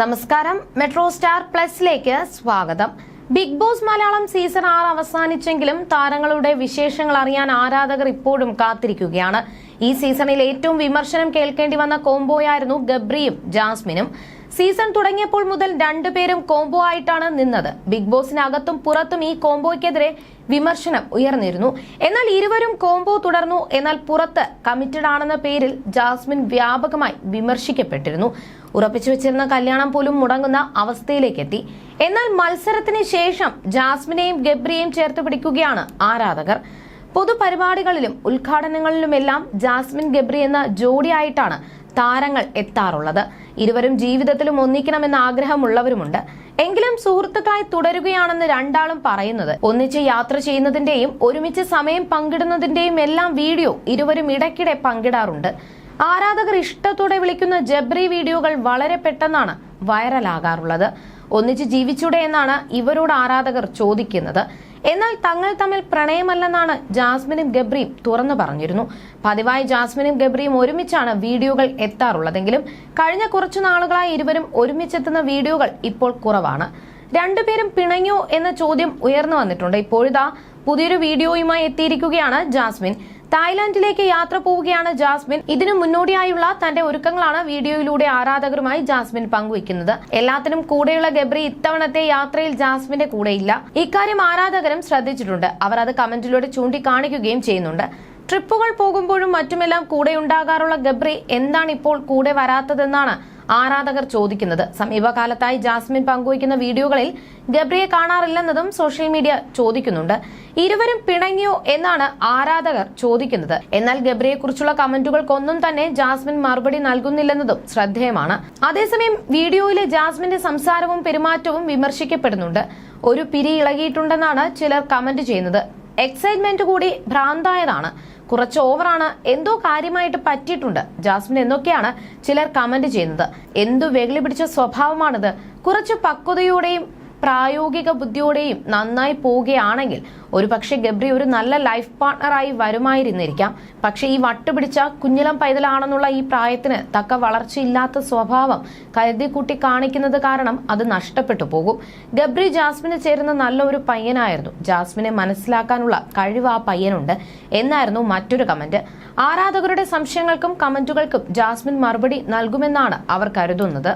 നമസ്കാരം. Metro star പ്ലസിലേക്ക് സ്വാഗതം. Big boss Malayalam season ആറ് അവസാനിച്ചെങ്കിലും താരങ്ങളുടെ വിശേഷങ്ങൾ അറിയാൻ ആരാധകർ ഇപ്പോഴും കാത്തിരിക്കുകയാണ്. ഈ സീസണിൽ ഏറ്റവും വിമർശനം കേൾക്കേണ്ടി വന്ന കോംബോയായിരുന്നു ഗബ്രിയും ജാസ്മിനും. സീസൺ തുടങ്ങിയപ്പോൾ മുതൽ രണ്ടുപേരും കോംബോ ആയിട്ടാണ് നിന്നത്. ബിഗ് ബോസിനകത്തും പുറത്തും ഈ കോംബോയ്ക്കെതിരെ വിമർശനം ഉയർന്നിരുന്നു. എന്നാൽ ഇരുവരും കോംബോ തുടർന്നു. എന്നാൽ പുറത്ത് കമ്മിറ്റഡ് ആണെന്ന പേരിൽ ജാസ്മിൻ വ്യാപകമായി വിമർശിക്കപ്പെട്ടിരുന്നു. ഉറപ്പിച്ചു വെച്ചിരുന്ന കല്യാണം പോലും മുടങ്ങുന്ന അവസ്ഥയിലേക്ക് എത്തി എന്നാൽ മത്സരത്തിന് ശേഷം ജാസ്മിനെയും ഗബ്രിയെയും ചേർത്ത് പിടിക്കുകയാണ് ആരാധകർ. പൊതുപരിപാടികളിലും ഉദ്ഘാടനങ്ങളിലുമെല്ലാം ജാസ്മിൻ ഗബ്രി എന്ന ജോഡിയായിട്ടാണ് താരങ്ങൾ എത്താറുള്ളത്. ഇരുവരും ജീവിതത്തിലും ഒന്നിക്കണമെന്ന ആഗ്രഹമുള്ളവരുമുണ്ട്. എങ്കിലും സുഹൃത്തുക്കളായി തുടരുകയാണെന്ന് രണ്ടാളും പറയുന്നത് ഒന്നിച്ച് യാത്ര ചെയ്യുന്നതിന്റെയും ഒരുമിച്ച് സമയം പങ്കിടുന്നതിന്റെയും എല്ലാം വീഡിയോ ഇരുവരും ഇടയ്ക്കിടെ പങ്കിടാറുണ്ട്. ആരാധകർ ഇഷ്ടത്തോടെ വിളിക്കുന്ന ജബ്രി വീഡിയോകൾ വളരെ പെട്ടെന്നാണ് വൈറലാകാറുള്ളത്. ഒന്നിച്ച് ജീവിച്ചൂടെ എന്നാണ് ഇവരോട് ആരാധകർ ചോദിക്കുന്നത്. എന്നാൽ തങ്ങൾ തമ്മിൽ പ്രണയമല്ലെന്നാണ് ജാസ്മിനും ഗബ്രിയും തുറന്നു പറഞ്ഞിരുന്നു. പതിവായി ജാസ്മിനും ഗബ്രിയും ഒരുമിച്ചാണ് വീഡിയോകൾ എത്താറുള്ളതെങ്കിലും കഴിഞ്ഞ കുറച്ചു നാളുകളായി ഇരുവരും ഒരുമിച്ചെത്തുന്ന വീഡിയോകൾ ഇപ്പോൾ കുറവാണ്. രണ്ടുപേരും പിണങ്ങിയോ എന്ന ചോദ്യം ഉയർന്നു വന്നിട്ടുണ്ട്. ഇപ്പോഴിതാ പുതിയൊരു വീഡിയോയുമായി എത്തിയിരിക്കുകയാണ് ജാസ്മിൻ. തായ്ലാന്റിലേക്ക് യാത്ര പോവുകയാണ് ജാസ്മിൻ. ഇതിനു മുന്നോടിയായുള്ള തന്റെ ഒരുക്കങ്ങളാണ് വീഡിയോയിലൂടെ ആരാധകരുമായി ജാസ്മിൻ പങ്കുവയ്ക്കുന്നത്. എല്ലാത്തിനും കൂടെയുള്ള ഗബ്രി ഇത്തവണത്തെ യാത്രയിൽ ജാസ്മിന്റെ കൂടെയില്ല. ഇക്കാര്യം ആരാധകരും ശ്രദ്ധിച്ചിട്ടുണ്ട്. അവർ അത് കമന്റിലൂടെ ചൂണ്ടിക്കാണിക്കുകയും ചെയ്യുന്നുണ്ട്. ട്രിപ്പുകൾ പോകുമ്പോഴും മറ്റുമെല്ലാം കൂടെ ഉണ്ടാകാറുള്ള ഗബ്രി എന്താണ് ഇപ്പോൾ കൂടെ വരാത്തതെന്നാണ് ആരാധകർ ചോദിക്കുന്നത്. സമീപകാലത്തായി ജാസ്മിൻ പങ്കുവയ്ക്കുന്ന വീഡിയോകളിൽ ഗബ്രിയെ കാണാറില്ലെന്നതും സോഷ്യൽ മീഡിയ ചോദിക്കുന്നുണ്ട്. ഇരുവരും പിണങ്ങിയോ എന്നാണ് ആരാധകർ ചോദിക്കുന്നത്. എന്നാൽ ഗബ്രിയെ കുറിച്ചുള്ള കമന്റുകൾക്കൊന്നും തന്നെ ജാസ്മിൻ മറുപടി നൽകുന്നില്ലെന്നതും ശ്രദ്ധേയമാണ്. അതേസമയം വീഡിയോയിലെ ജാസ്മിന്റെ സംസാരവും പെരുമാറ്റവും വിമർശിക്കപ്പെടുന്നുണ്ട്. ഒരു പിരി ഇളകിയിട്ടുണ്ടെന്നാണ് ചിലർ കമന്റ് ചെയ്യുന്നത്. എക്സൈറ്റ്മെന്റ് കൂടി ഭ്രാന്തായതാണ്. കുറച്ച് ഓവറാണ് എന്തോ കാര്യമായിട്ട് പറ്റിയിട്ടുണ്ട്. ജാസ്മിൻ എന്നൊക്കെയാണ് ചിലർ കമന്റ് ചെയ്യുന്നത്. എന്തു വെകിളി പിടിച്ച സ്വഭാവമാണിത്? കുറച്ച് പക്വതയോടെയും പ്രായോഗിക ബുദ്ധിയോടെയും നന്നായി പോവുകയാണെങ്കിൽ ഒരു പക്ഷേ ഗബ്രി ഒരു നല്ല ലൈഫ് പാർട്ണറായി വരുമായിരുന്നിരിക്കാം. പക്ഷേ ഈ വട്ടുപിടിച്ച കുഞ്ഞിലം പൈതലാണെന്നുള്ള ഈ പ്രായത്തിന് തക്ക വളർച്ചയില്ലാത്ത സ്വഭാവം കരുതിക്കൂട്ടി കാണിക്കുന്നത് കാരണം അത് നഷ്ടപ്പെട്ടു പോകും. ഗബ്രി ജാസ്മിന് ചേരുന്ന നല്ല ഒരു പയ്യനായിരുന്നു. ജാസ്മിനെ മനസ്സിലാക്കാനുള്ള കഴിവ് ആ പയ്യനുണ്ട് എന്നായിരുന്നു മറ്റൊരു കമന്റ്. ആരാധകരുടെ സംശയങ്ങൾക്കും കമന്റുകൾക്കും ജാസ്മിൻ മറുപടി നൽകുമെന്നാണ് അവർ കരുതുന്നത്.